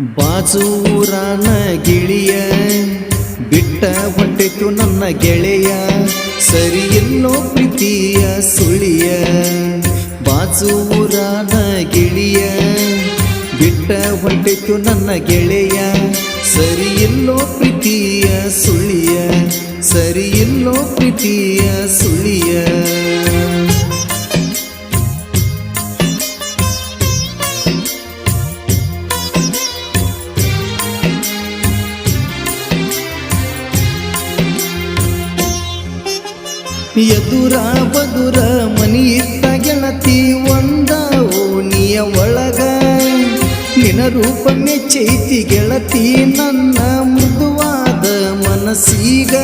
ಬಾಜೂರಾನ ಗಿಳಿಯ ಬಿಟ್ಟ ಹೊಂಟಿತು ನನ್ನ ಗೆಳೆಯ, ಸರಿ ಎಲ್ಲೋ ಪ್ರೀತಿಯ ಸುಳಿಯ. ಬಾಜೂರಾನ ಗಿಳಿಯ ಬಿಟ್ಟ ಹೊಂಟಿತು ನನ್ನ ಗೆಳೆಯ, ಸರಿ ಎಲ್ಲೋ ಪ್ರೀತಿಯ ಸುಳಿಯ, ಸರಿ ಎಲ್ಲೋ ಪ್ರೀತಿಯ ಸುಳಿಯ. ಎದುರ ಬದುರ ಮನಿ ಇತ್ತ ಗೆಳತಿ ಒಂದ ಓಣಿಯ ಒಳಗ. ನಿನ ರೂಪ ಮೆಚ್ಚೈತಿ ಗೆಳತಿ, ನನ್ನ ಮೃದುವಾದ ಮನಸ್ಸೀಗ.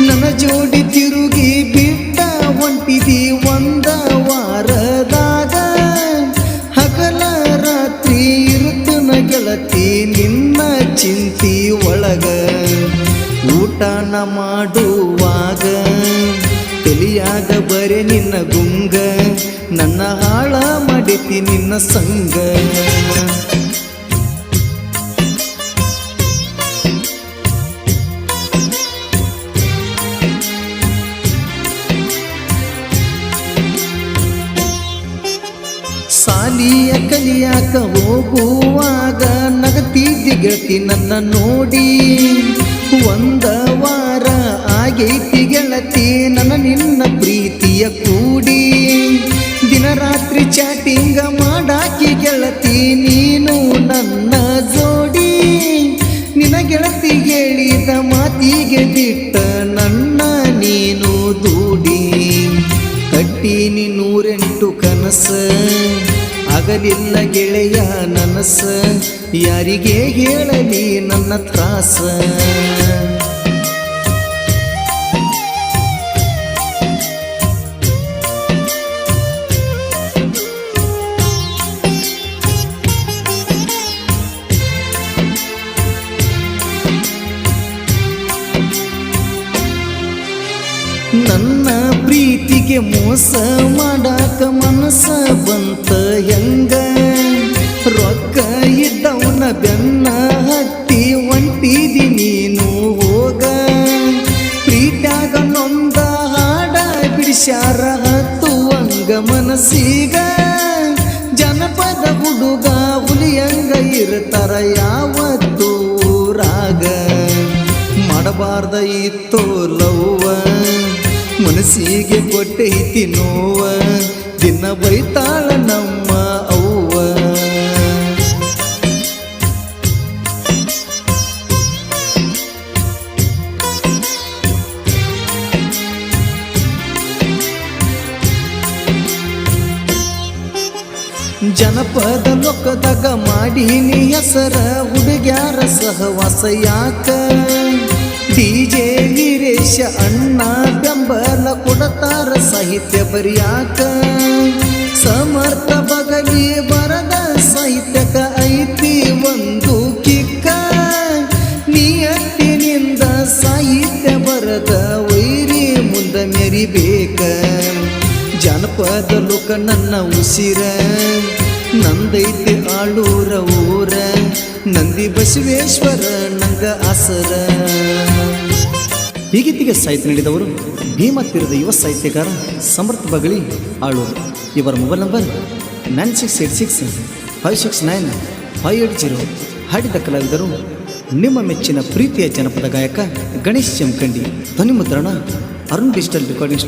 ನನ್ನ ಜೋಡಿ ತಿರುಗಿ ಬಿಟ್ಟ ಹೊಂಟಿದಿ ಒಂದ ವಾರದಾಗ. ಹಗಲ ರಾತ್ರಿ ಇರುತ್ತನ ಗೆಳತಿ ನಿನ್ನ ಚಿಂತಿ ಒಳಗ. ಊಟನ ಮಾಡುವಾಗ ತಲಿಯಾಗ ಬರೆ ನಿನ್ನ ಗುಂಗ. ನನ್ನ ಹಾಳ ಮಡಿತಿ ನಿನ್ನ ಸಂಗ. ಸಾಲಿಯ ಕಲಿಯಾಕ ಹೋಗುವಾಗ ನಗತಿ ಗೆಳತಿ ನನ್ನ ನೋಡಿ. ಒಂದ ವಾರ ಆಗೈತಿ ಗೆಳತಿ, ನನ್ನ ನಿನ್ನ ಪ್ರೀತಿಯ ಕೂಡಿ ದಿನ ರಾತ್ರಿ ಚಾಟಿಂಗ ಮಾಡಾಕಿ ಗೆಳತಿ ನೀನು ನನ್ನ ಜೋಡಿ. ನಿನ ಗೆಳತಿ ಹೇಳಿದ ಮಾತಿಗೆ ಬಿಟ್ಟ ನನ್ನ ನೀನು ದೂಡಿ. ಕಟ್ಟೀನಿ ನೂರೆಂಟು ಕನಸ, ಆಗಲಿಲ್ಲ ಗೆಳೆಯ ನನಸ. ಯಾರಿಗೆ ಹೇಳಲಿ ನನ್ನ ತ್ರಾಸ? ಪ್ರೀತಿಗೆ ಮೋಸ ಮಾಡಾಕ ಮನಸ ಬಂತ ಹೆಂಗ? ರೊಕ್ಕ ಇದ್ದವನ ಬೆನ್ನ ಹತ್ತಿ ಒಂಟಿದಿ ನೀನು ಹೋಗ. ಪ್ರೀತ್ಯಾಗ ನೊಂದ ಹಾಡ ಬಿಡಿಸ್ಯಾರ ಹತ್ತುವಂಗ ಮನಸ್ಸೀಗ. ಜನಪದ ಹುಡುಗ ಹುಲಿಯಂಗ ಇರ್ತಾರ ಯಾವತ್ತು ರಾಗ ಮಾಡಬಾರ್ದ ಇತ್ತು ಲವ್ವ ಮನಸ್ಸಿಗೆ ಕೊಟ್ಟೈತಿ ನೋವ. ದಿನ ಬೈತಾಳ ನಮ್ಮ ಅವ್ವ. ಜನಪದ ಮಾಡಿ ಮಾಡೀನಿ ಹೆಸರ, ಹುಡುಗ್ಯಾರ ಸಹವಾಸ ಯಾಕ? ಡಿಜೆ ವೀರೇಶ ಅಣ್ಣ ಕೊಡತಾರ ಸಾಹಿತ್ಯ ಬರಿಯಾಕ ಸಮರ್ಥ ಬಗಲಿ ಬರದ ಸಾಹಿತ್ಯಕ ಐತಿ ಒಂದು ಕಿಕ್ಕ. ನಿಯತ್ತಿನಿಂದ ಸಾಹಿತ್ಯ ಬರದ ವೈರಿ ಮುಂದ ಮೆರಿಬೇಕ. ಜನಪದ ಲೋಕ ನನ್ನ ಉಸಿರ, ನಂದೈತಿ ಆಳೂರ ಊರ, ನಂದಿ ಬಸವೇಶ್ವರ ನಂಗ ಆಸರ. ಹೀಗಿತ್ತಿಗೆ ಸಾಹಿತ್ಯ ನೀಡಿದವರು ಭೀಮ ತೀರದ ಯುವ ಸಾಹಿತ್ಯಕಾರ ಸಮರ್ಥ ಬಗಳಿ ಆಳೂರು. ಇವರ mobile number nine six eight six five six nine five eight zero ಹಾಡಿದ ಕಲಾವಿದರು ನಿಮ್ಮ ಮೆಚ್ಚಿನ ಪ್ರೀತಿಯ ಜನಪದ ಗಾಯಕ ಗಣೇಶ್ ಜಮಖಂಡಿ ಧ್ವನಿ ಮುದ್ರಣ ಅರುಣ್ ಡಿಜಿಟಲ್ ರೆಕಾರ್ಡಿಂಗ್